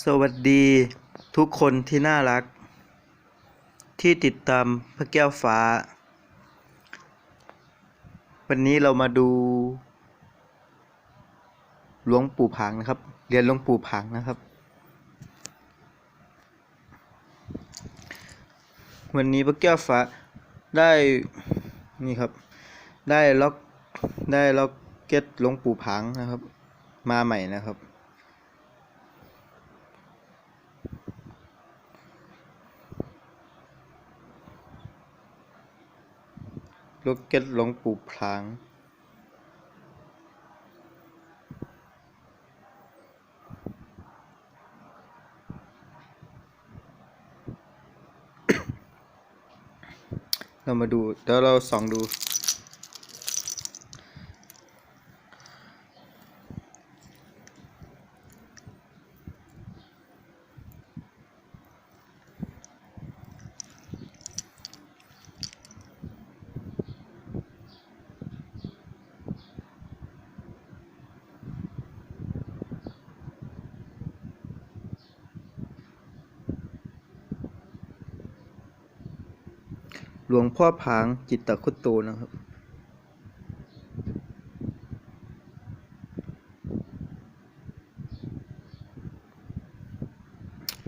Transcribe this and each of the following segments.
สวัสดีทุกคนที่น่ารัก ที่ติดตามพระแก้วฟ้า วันนี้เรามาดูหลวงปู่ผางนะครับ เรียนหลวงปู่ผางนะครับ วันนี้พระแก้วฟ้าได้นี่ครับ ได้ล็อกได้ล็อกเก็ตหลวงปู่ผางนะครับ มาใหม่นะครับ ลูกเก็ตหลวงปู่พลาง เรามาดู เดี๋ยวเราส่องดู หลวงพ่อผางจิตตคุตโตนะครับ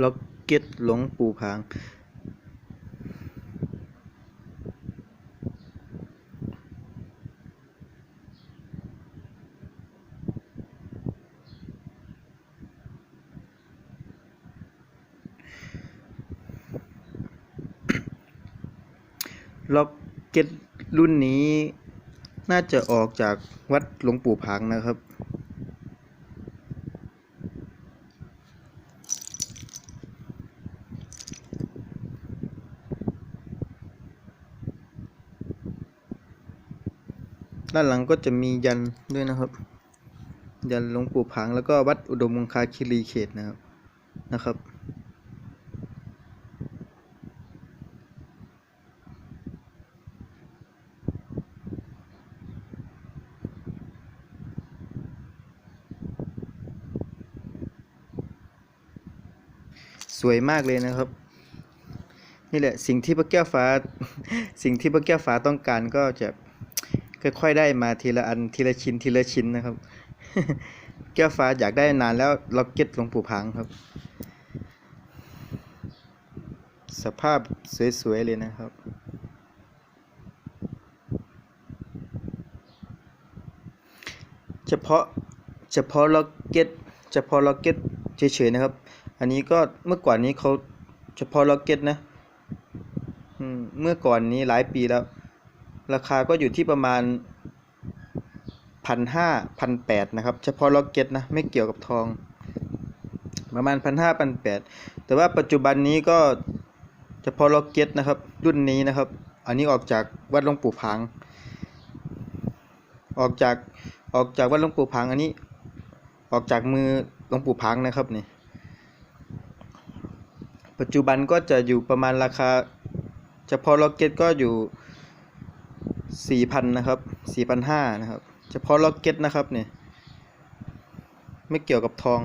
ล็อกเก็ตหลวงปู่ผาง ล็อกเก็ตรุ่นนี้ น่าจะออกจากวัดหลวงปู่ผางนะครับ ด้านหลังก็จะมียันด้วยนะครับ ยันหลวงปู่ผางแล้วก็วัดอุดมคงคาคิรีเขตนะครับนะครับ วยมากเลยนะครับ นี่แหละสิ่งที่พระแก้วฟ้า สิ่งที่พระแก้วฟ้าต้องการก็จะค่อยๆได้มาทีละอันทีละชิ้นทีละชิ้นนะครับ แก้วฟ้าอยากได้นานแล้วล็อกเก็ตหลวงปู่พังครับ สภาพสวยๆเลยนะครับเฉพาะเฉพาะล็อกเก็ตเฉพาะล็อกเก็ตเฉยๆนะครับ อันนี้ก็เมื่อก่อนนี้เขาเฉพาะล็อกเก็ตนะเมื่อก่อนนี้หลายปีแล้ว ราคาก็อยู่ที่ประมาณพันห้าพันแปดนะครับ เฉพาะล็อกเก็ตนะ ไม่เกี่ยวกับทอง ประมาณพันห้าพันแปดแต่ว่าปัจจุบันนี้ก็เฉพาะล็อกเก็ตนะครับ รุ่นนี้นะครับ อันนี้ออกจากวัดหลวงปู่พัง ออกจากออกจากวัดหลวงปู่พังอันนี้ ออกจากมือหลวงปู่พังนะครับนี่ ปัจจุบันก็จะอยู่ประมาณราคาเฉพาะล็อกเก็ตก็อยู่ 4,000 นะครับ 4,500 นะครับ เฉพาะล็อกเก็ตนะครับเนี่ยไม่เกี่ยวกับทอง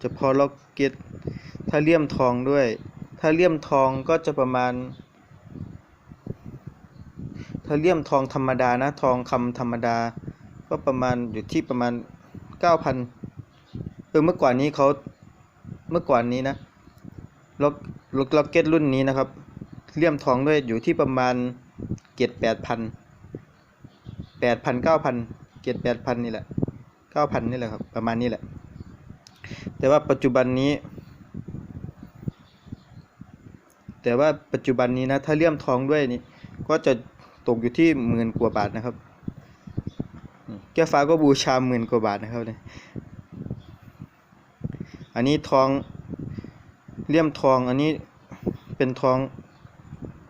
เฉพาะล็อกเก็ตถ้าเลี่ยมทองด้วย ถ้าเลี่ยมทองก็จะประมาณ ถ้าเลี่ยมทองธรรมดานะ ทองคำธรรมดา ก็ประมาณอยู่ที่ประมาณ 9,000ือเมื่อก่อนนี้เขาเมื่อก่อนนี้นะล็อกล็อกล็อกเก็ตรุ่นนี้นะครับเลี่ยมทองด้วยอยู่ที่ประมาณเกียรแปดพันแปดพันเก้าพันเกียรแปดพันนี่แหละเก้าพันนี่แหละครับประมาณนี้แหละ แต่ว่าปัจจุบันนี้ แต่ว่าปัจจุบันนี้นะถ้าเลี่ยมทองด้วยนี่ก็จะตกอยู่ที่หมื่นกว่าบาทนะครับแก้ฟ้าก็บูชาหมื่นกว่าบาทนะครับเนี่ย อันนี้ทองเลี่ยมทองอันนี้เป็นทอง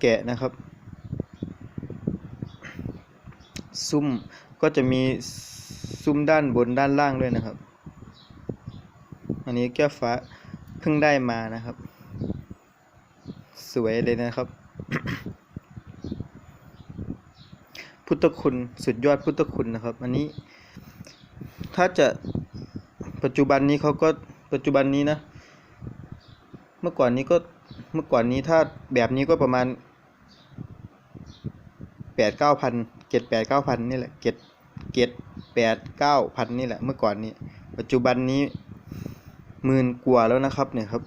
แกะนะครับ ซุ้มก็จะมีซุ้มด้านบนด้านล่างด้วยนะครับ อันนี้แก้วฟ้าเพิ่งได้มานะครับ สวยเลยนะครับ พุทธคุณสุดยอดพุทธคุณนะครับ อันนี้ถ้าจะปัจจุบันนี้เขาก็ ปัจจุบันนี้นะ เมื่อก่อนนี้ก็เมื่อก่อนนี้ถ้าแบบนี้ก็ประมาณแปดเก้าพันเจ็ดแปดเก้าพันนี่แหละเจ็ดเจ็ดแปดเก้าพันนี่แหละเมื่อก่อนนี้ ปัจจุบันนี้หมื่นกว่าแล้วนะครับเนี่ยครับ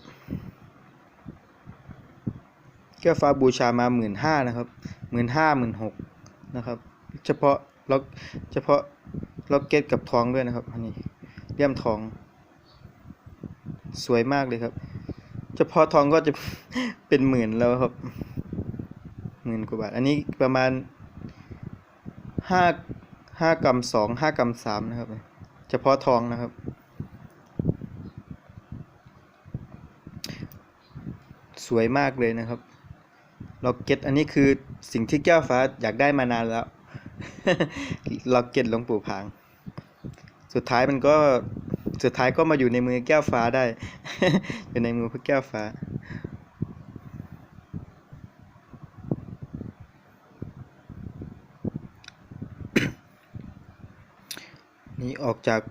แก้วฟ้าบูชามาหมื่นห้านะครับหมื่นห้าหมื่นหกนะครับ เฉพาะล็อกเฉพาะล็อกเก็ตกับทองด้วยนะครับอันนี้เลี่ยมทอง สวยมากเลยครับ เฉพาะทองก็จะเป็นหมื่นแล้วครับหมื่นกว่าบาท อันนี้ประมาณห้าห้ากรัมสองห้ากรัมสามนะครับ เฉพาะทองนะครับ สวยมากเลยนะครับล็อกเก็ตอันนี้คือสิ่งที่แก้วฟ้าอยากได้มานานแล้วล็อกเก็ตหลวงปู่ผาง สุดท้ายมันก็ สุดท้ายก็มาอยู่ในมือแก้วฟ้าได้ อยู่ในมือพระแก้วฟ้า นี่ออกจาก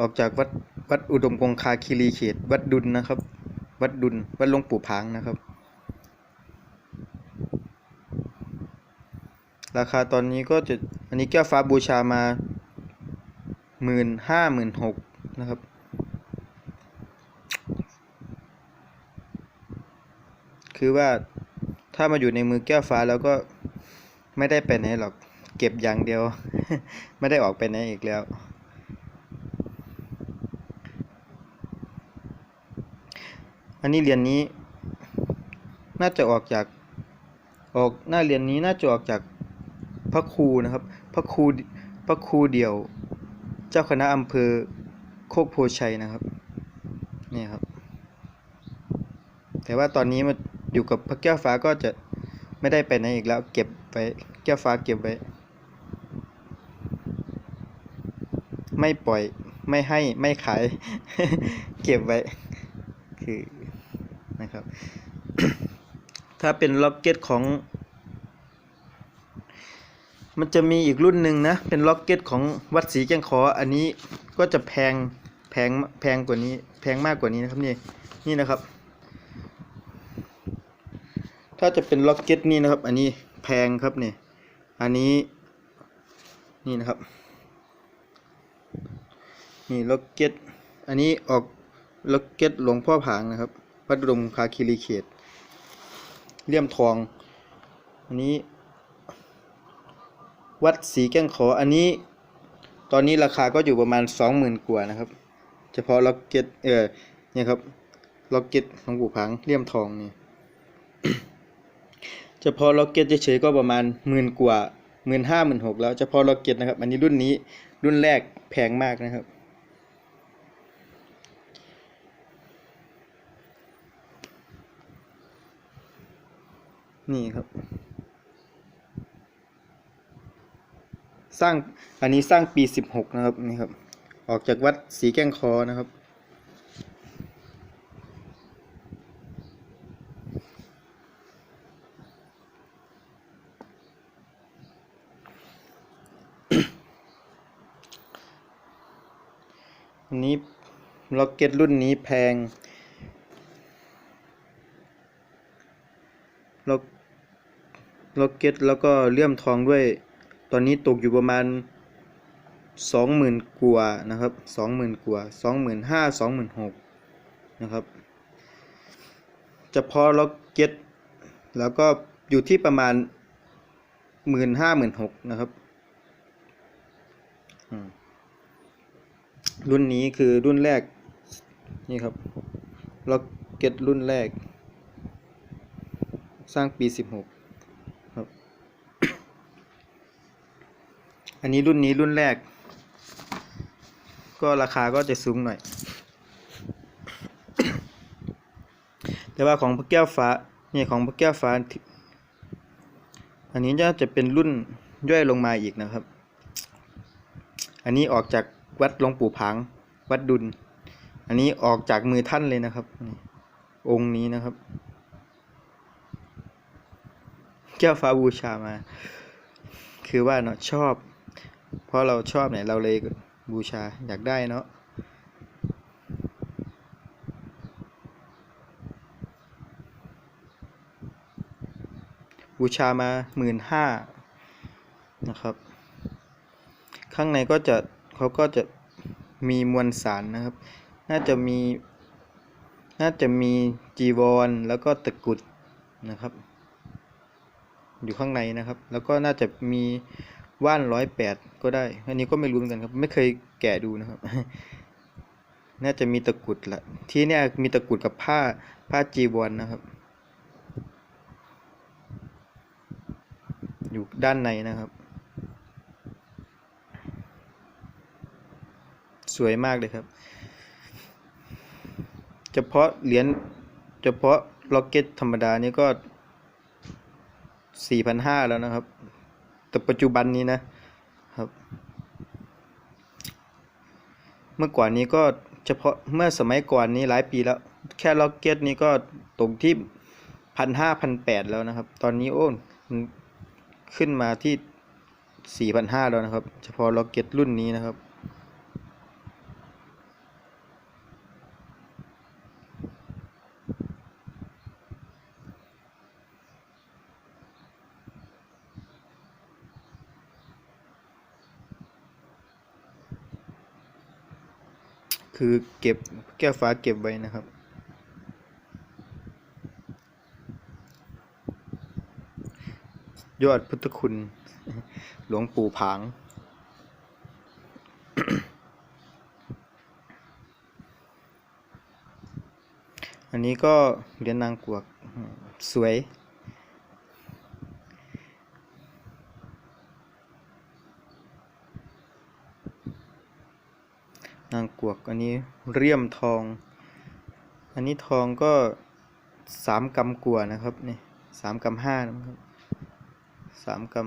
ออกจากวัดวัดอุดมคงคาคีรีเขต วัดดุลนะครับ วัดดุลวัดหลวงปู่ผางนะครับ ราคาตอนนี้ก็จะอันนี้แก้วฟ้าบูชามา หมื่นห้าหมื่นหกนะครับ คือว่าถ้ามาอยู่ในมือแก้วฟ้าแล้วก็ไม่ได้ไปไหนหรอกเก็บอย่างเดียว ไม่ได้ออกไปไหนอีกแล้ว อันนี้เหรียญนนี้ น่าจะออกจากออกหน้าเหรียญนนี้น่าจะออกจากพระครูนะครับ พระครูพระครูเดี่ยว เจ้าคณะอำเภอโคกโพชัยนะครับนี่ครับ แต่ว่าตอนนี้มาอยู่กับพระแก้วฟ้าก็จะไม่ได้ไปไหนอีกแล้ว เก็บไว้แก้วฟ้าเก็บไว้ ไม่ปล่อยไม่ให้ไม่ขาย เก็บไว้ คือนะครับ ถ้าเป็นล็อกเก็ตของ มันจะมีอีกรุ่นหนึ่งนะ เป็นล็อกเก็ตของวัดศรีแก้งขอ อันนี้ก็จะแพงแพงแพงกว่านี้ แพงมากกว่านี้นะครับนี่นี่นะครับ ถ้าจะเป็นล็อกเก็ตนี่นะครับ อันนี้แพงครับเนี่ยอันนี้นี่นะครับ นี่ล็อกเก็ตอันนี้ออกล็อกเก็ตหลวงพ่อผางนะครับวัดอุดมคาคีรีเขตเลี่ยมทอง อันนี้ วัดศรีแก้งขออันนี้ ตอนนี้ราคาก็อยู่ประมาณสองหมื่นกว่านะครับ เฉพาะล็อกเก็ตเออเนี่ยครับล็อกเก็ตหลวงปู่ผางเลี่ยมทองนี่เฉพาะล็อกเก็ตเฉยๆก็ประมาณหมื่นกว่าหมื่นห้าหมื่นหกแล้วเฉพาะล็อกเก็ตนะครับ อันนี้รุ่นนี้รุ่นแรกแพงมากนะครับ นี่ครับ สร้างอันนี้สร้างปีสิบหกนะครับนี่ครับ ออกจากวัดศรีแก้งคอนะครับ อันนี้ล็อกเก็ตรุ่นนี้แพงล็อกล็อกเก็ตแล้วก็เลี่ยมทองด้วย ตอนนี้ตกอยู่ประมาณ 20,000กว่านะครับ 20,000กว่า25,000 26,000นะครับจะพอเราเก็ตแล้วก็อยู่ที่ประมาณ 15,000 16,000นะครับรุ่นนี้คือรุ่นแรก นี่ครับล็อกเก็ตรุ่นแรก สร้างปี 16 อันนี้รุ่นนี้รุ่นแรก ก็ราคาก็จะสูงหน่อย แต่ว่าของพระแก้วฟ้าเนี่ยของพระแก้วฟ้า อันนี้จะจะเป็นรุ่นย่อยลงมาอีกนะครับ อันนี้ออกจากวัดหลวงปู่ผาง วัดดุล อันนี้ออกจากมือท่านเลยนะครับ องค์นี้นะครับ แก้วฟ้าบูชามา คือว่าเนาะชอบ เพราะเราชอบเนี่ยเราเลยบูชาอยากได้เนาะบูชามาหมื่นห้านะครับ ข้างในก็จะเขาก็จะมีมวลสารนะครับ น่าจะมี น่าจะมีจีวรแล้วก็ตะกุดนะครับ อยู่ข้างในนะครับ แล้วก็น่าจะมี ว่านร้อยแปดก็ได้ อันนี้ก็ไม่รู้เหมือนกันครับ ไม่เคยแกะดูนะครับ น่าจะมีตะกุดละที่เนี่ยมีตะกุดกับผ้าผ้าจีวรนนะครับ อยู่ด้านในนะครับ สวยมากเลยครับ เฉพาะเหรียญเฉพาะล็อกเก็ตธรรมดานี่ก็สี่พันห้าแล้วนะครับ แต่ปัจจุบันนี้นะครับ เมื่อก่อนนี้ก็เฉพาะเมื่อสมัยก่อนนี้หลายปีแล้ว แค่ล็อกเก็ตนี้ก็ตกที่พันห้าพันแปดแล้วนะครับ ตอนนี้โอ้มันขึ้นมาที่สี่พันห้าแล้วนะครับ เฉพาะล็อกเก็ตรุ่นนี้นะครับ คือเก็บแก้วฟ้าเก็บไว้นะครับ ยอดพุทธคุณ หลวงปู่ผาง อันนี้ก็เหรียญนางกวกสวยางกวก อันนี้เรียมทอง อันนี้ทองก็สามกำกว่านะครับนี่สามกำห้านะครับสามกำ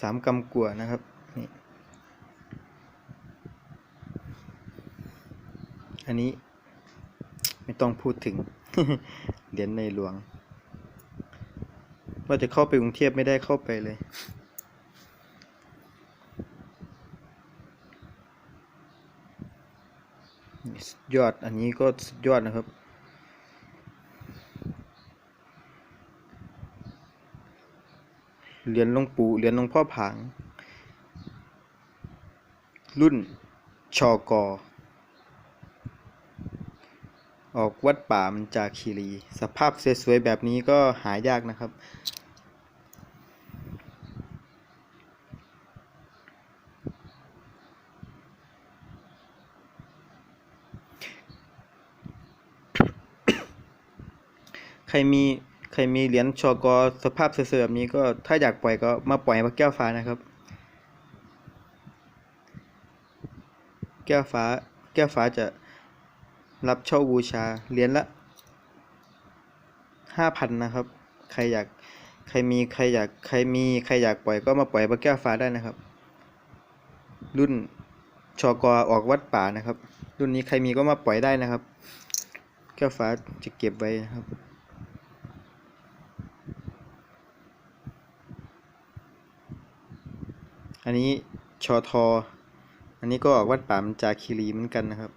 สามกำกว่านะครับนี่อันนี้ไม่ต้องพูดถึง เหรียญในหลวง ว่าจะเข้าไปกรุงเทพไม่ได้เข้าไปเลย ยอดอันนี้ก็สุดยอดนะครับ เหรียญหลวงปู่เหรียญหลวงพ่อผาง รุ่นชอกอออกวัดป่ามันจาคีรี สภาพสวยๆแบบนี้ก็หายากนะครับ ใครมีใครมีเหรียญชอกอสภาพเสวยๆแบบนี้ก็ถ้าอยากปล่อยก็มาปล่อยมาแก้วฟ้านะครับ แก้วฟ้าแก้วฟ้าจะรับเช่าบูชาเหรียญละห้าพันนะครับ ใครอยากใครมีใครอยากใครมีใครอยากปล่อยก็มาปล่อยมาแก้วฟ้าได้นะครับ รุ่นชอกอออกวัดป่านะครับ รุ่นนี้ใครมีก็มาปล่อยได้นะครับ แก้วฟ้าจะเก็บไว้นะครับ อันนี้ชอทออันนี้ก็ออกวัดป่ามันจาคีรีเหมือนกันนะครับ